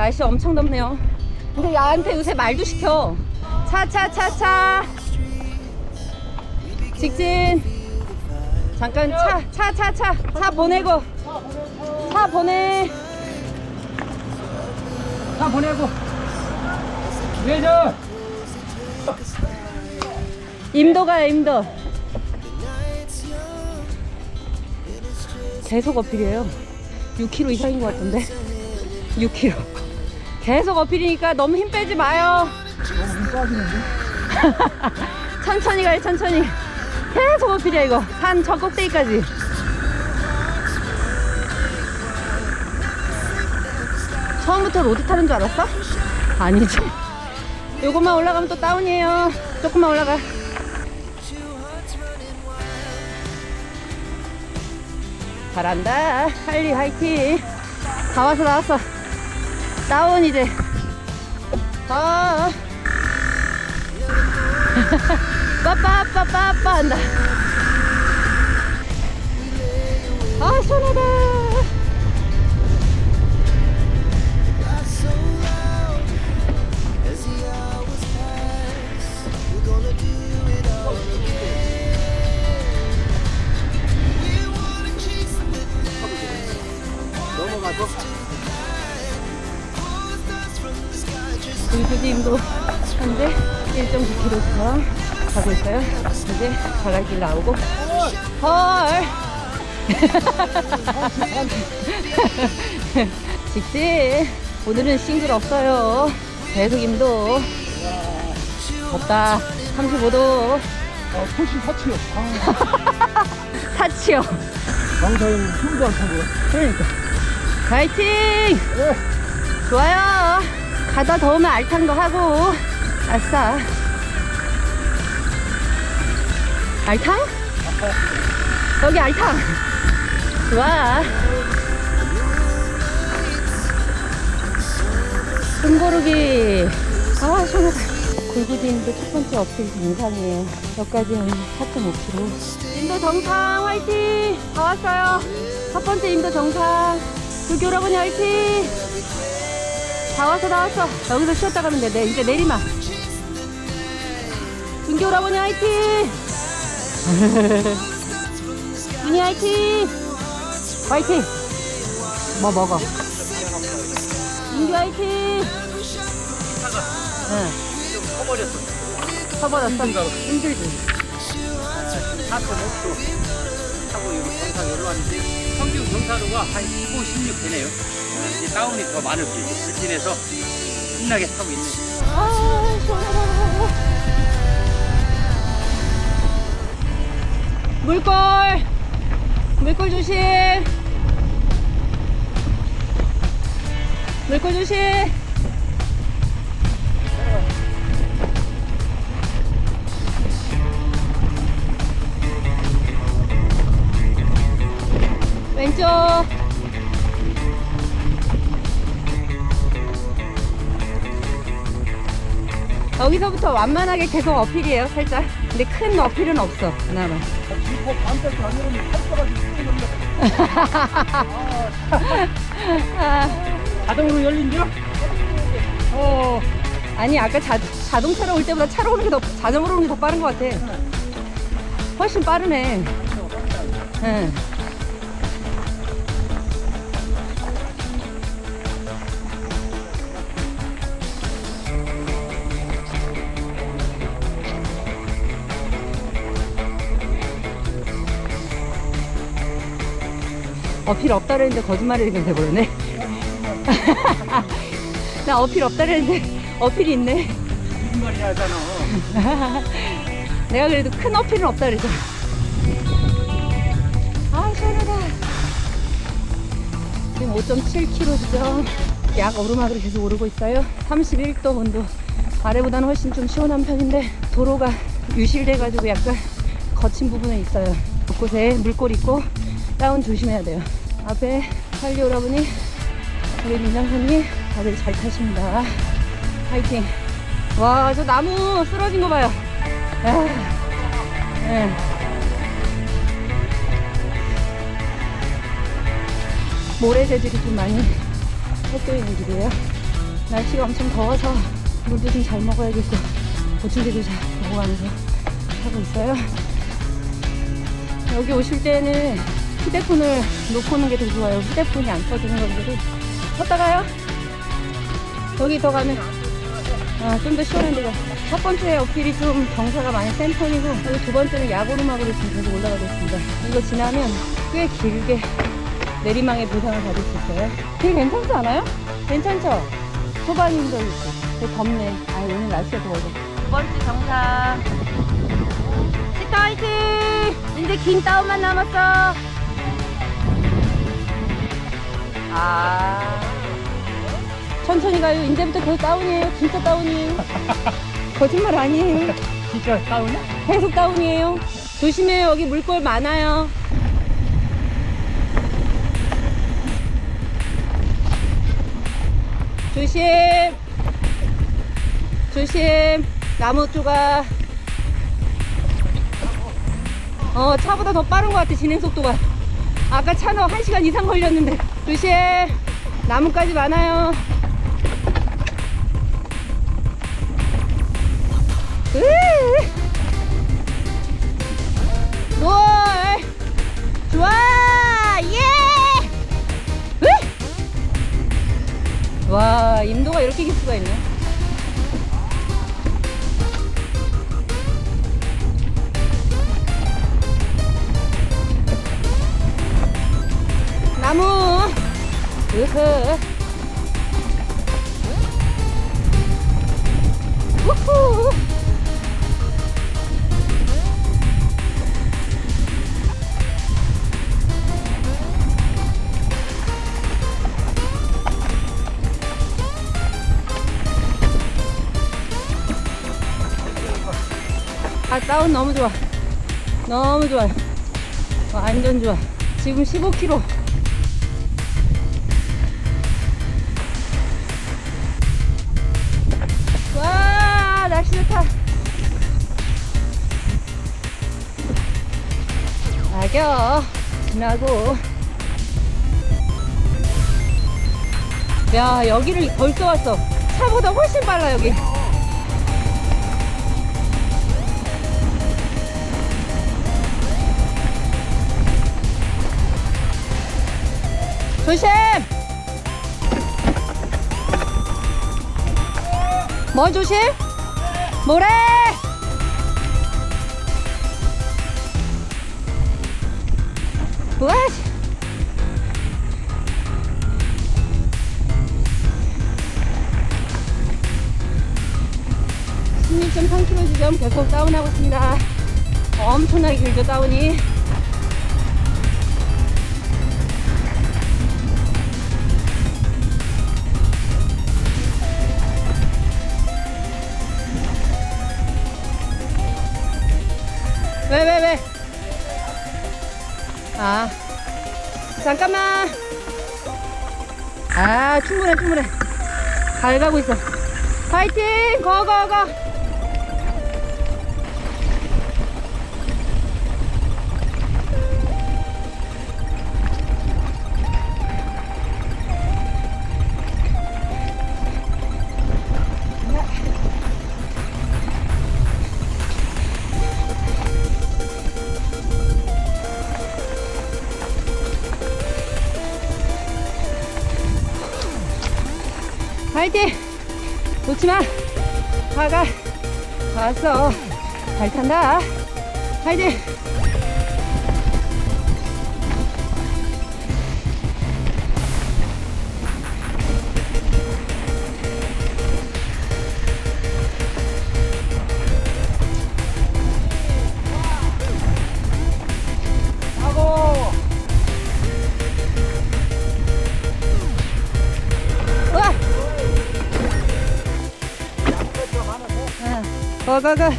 날씨 엄청 덥네요. 근데 야한테 요새 말도 시켜. 차, 차, 차, 차. 직진. 잠깐 차, 차, 차, 차. 차 보내고. 차 보내. 다 보내고 왜저 임도 가요, 임도. 계속 어필이에요. 6kg 이상인 것 같던데. 6kg. 계속 어필이니까 너무 힘 빼지 마요. 천천히 가요, 천천히. 계속 어필이야, 이거. 산 저 꼭대기까지. 처음부터 로드 타는 줄 알았어? 아니지. 요것만 올라가면 또 다운이에요. 조금만 올라가. 잘한다. 할리 화이팅. 다 왔어, 다 왔어. 다운 이제. 아. 빠빠빠빠빠 한다. 아, 시원하다. 넘어가서 불구지임도 현재 1.9km 가고 있어요. 이제 자갈길 나오고. 헐! 직진! 오늘은 싱글 없어요. 계속 임도. 덥다. 35도. 어, 훨씬 사치요 아, 사치요. 강사님 힘도 안 타고 그러니까. 파이팅! 예. 좋아요. 가다 더우면 알탕도 하고. 아싸. 알탕? 여기 알탕. 좋아. 숨고르기. 아, 시원하다. 골고지인도 첫 번째 어필 정상이에요. 여기까지 한 4.5km. 인도 정상 화이팅! 다 왔어요. 첫 번째 인도 정상. 불교 여러분이 화이팅! 다 왔어, 다 왔어. 여기서 쉬었다 가면 돼. 네, 이제 내리마. 준기 오라버니 화이팅! 준이 화이팅! 화이팅! 뭐 먹어? 준기 화이팅! 응. 커버렸어 봐. 힘들지. 4.5km 타고 여기 정상 여기로 왔는데 평균 경사도가 한 15, 16 되네요 어, 이제 다운이 더 많을 거예요 직진해서 신나게 타고 시원하다. 물골! 물골 조심! 물골 조심! 왼쪽! 여기서부터 완만하게 계속 어필이에요, 살짝. 근데 큰 어필은 없어, 그나마. 지퍼 안 내리면 아, 자동으로 열린겨? 어 아니, 아까 자, 자동차로 올 때보다 차로 오는 게 더, 자전거로 오는 게 더 빠른 것 같아. 훨씬 빠르네. 응. 어필 없다 그랬는데 거짓말이 그냥 돼버렸네. 나 어필 없다 그랬는데 어필이 있네. 무슨 말이야 하잖아 내가 그래도 큰 어필은 없다 그랬잖아. 아, 시원하다. 지금 5.7km죠. 약 오르막으로 계속 오르고 있어요. 31도 온도. 아래보다는 훨씬 좀 시원한 편인데 도로가 유실돼가지고 약간 거친 부분은 있어요. 곳곳에 물골 있고 다운 조심해야 돼요. 앞에 빨리 오라보니 우리 민장사님 다들 잘 타십니다. 파이팅. 와, 저 나무 쓰러진 거 봐요. 아, 예. 모래 재질이 좀 많이 있는 길이에요. 날씨가 엄청 더워서 물도 좀 잘 먹어야겠고 보충제도 잘 먹어가면서 하고 있어요. 여기 오실 때는 휴대폰을 놓고 오는 게 더 좋아요. 휴대폰이 안 꺼지는 분들이 걷다가요. 여기 더 가면 아, 좀 더 시원한 데가 첫 번째 어필이 좀 경사가 많이 센 편이고 여기 두 번째는 야구르막으로 지금 계속 올라가고 있습니다. 이거 지나면 꽤 길게 내리막의 보상을 받을 수 있어요. 되게 괜찮지 않아요? 괜찮죠? 초반이 힘들겠지. 되게 덥네. 아 오늘 날씨가 더워서. 두 번째 정상. 시타 화이팅! 이제 긴 다운만 남았어. 아. 천천히 가요. 이제부터 계속 다운이에요. 진짜 다운이에요. 거짓말 아니에요. 진짜 다운이야? 계속 다운이에요. 조심해요. 여기 물골 많아요. 조심. 조심. 나무 조각. 어, 차보다 더 빠른 것 같아, 진행 속도가. 아까 차는 1시간 이상 걸렸는데. 조심. 나무까지 많아요. 아 다운 너무 좋아. 너무 좋아요. 완전 좋아. 지금 15km 와 날씨 좋다. 낙엽 지나고. 야 여기를 벌써 왔어. 차보다 훨씬 빨라 여기 조심! 뭘 조심? 뭐래? 우와! 십육 3km 지점 계속 다운하고 있습니다. 엄청나게 길죠, 다운이. 왜, 왜, 왜? 아, 잠깐만. 아, 충분해, 충분해. 잘 가고 있어. 파이팅! 고, 고, 고! 가가! 왔어! 잘 탄다! 파이팅! 거거거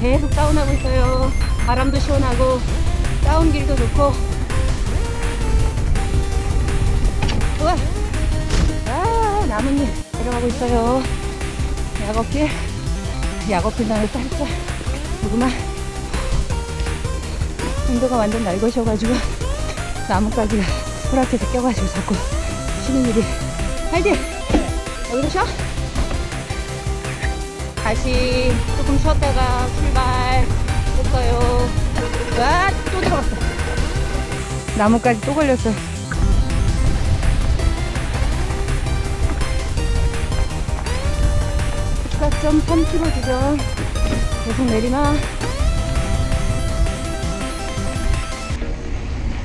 계속 다운하고 있어요. 바람도 시원하고 다운 길도 좋고. 우와! 아 나뭇잎 내려가고 있어요. 약업길 약업길 나를 살짝 조그만 인도가 완전 날것이어가지고 나뭇가지가 소락해서 껴가지고 자꾸 쉬는 일이 파이팅! 여기서 쉬어? 다시 조금 쉬었다가 출발 했어요. 와, 또 들어갔어. 나무까지 또 걸렸어. 추가점 3km 지점. 계속 내리막.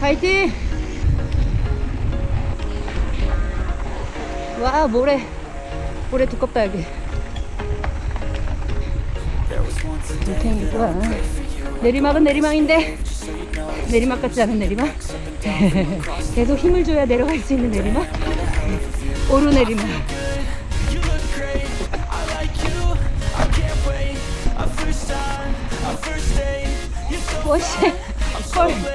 파이팅! 와, 모래. 모래 두껍다, 여기. 이렇게 생겼구나. 내리막은 내리막인데, 내리막 같지 않은 내리막? 계속 힘을 줘야 내려갈 수 있는 내리막? 오르 내리막. 오씨, 헐.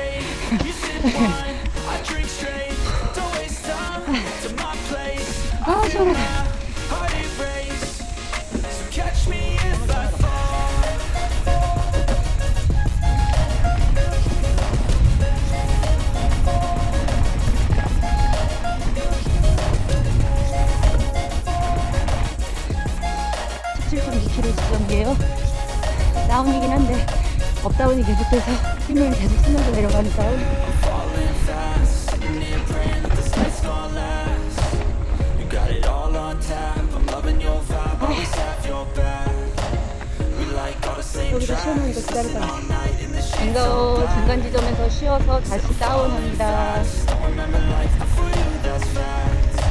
The same 여기서 tracks. 쉬어놓는 거 기다려봐. All night in the sheets. 중간, 중간 지점에서 쉬어서 다시 다운합니다. Don't remember life before you. That's fact.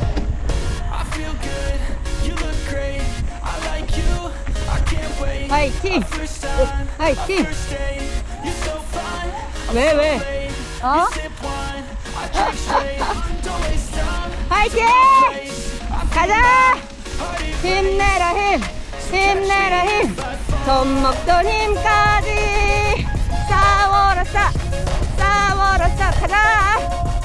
I feel good. You look great. I like you. I can't wait. 파이팅! First time. 파이팅! 왜, 왜? 어? 파이팅! 가자! 힘내라 힘! 힘내라 힘! 젖 먹던 힘까지 싸워라 싸! 싸워라 싸! 가자!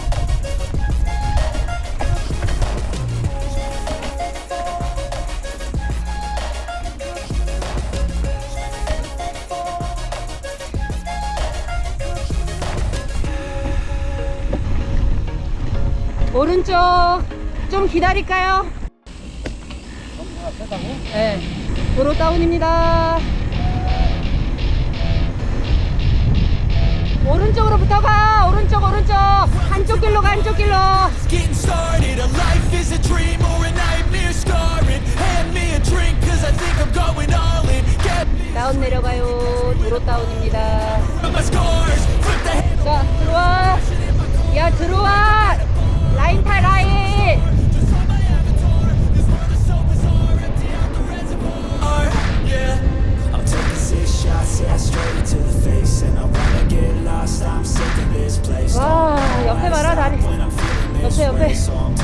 오른쪽 좀 기다릴까요? 네. 도로 다운입니다. 오른쪽으로 붙어가. 오른쪽, 오른쪽. 한쪽 길로 가, 한쪽 길로. Getting started, a life is a dream or a nightmare scarring. Hand me a drink, cause I think I'm going all in. Get me 다운 내려가요. 도로 다운입니다. from my scars, flip the handle. 자, 들어와. 야, 들어와. 라인 타, 라인. Yeah, I'm taking six shots, yeah, straight to the face. And I wanna get lost, I'm sick of this place. 와, 옆에 봐라, 다리. When I'm feeling this 옆에, 옆에. way, so I'm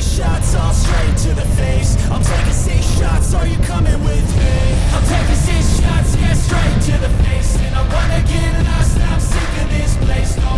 six shots all straight to the face. I'm taking six shots, are you coming with me? I'm taking six shots, yeah, straight to the face. And I wanna get lost, I'm sick of this place. Don't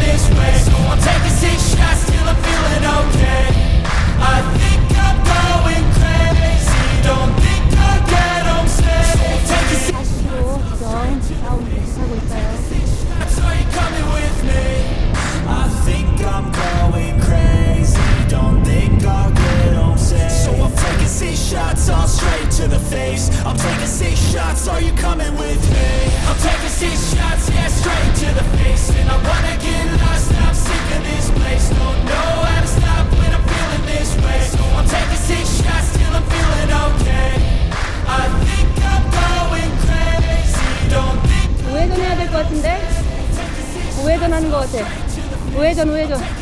this way. So I'm taking 회전, 우회전.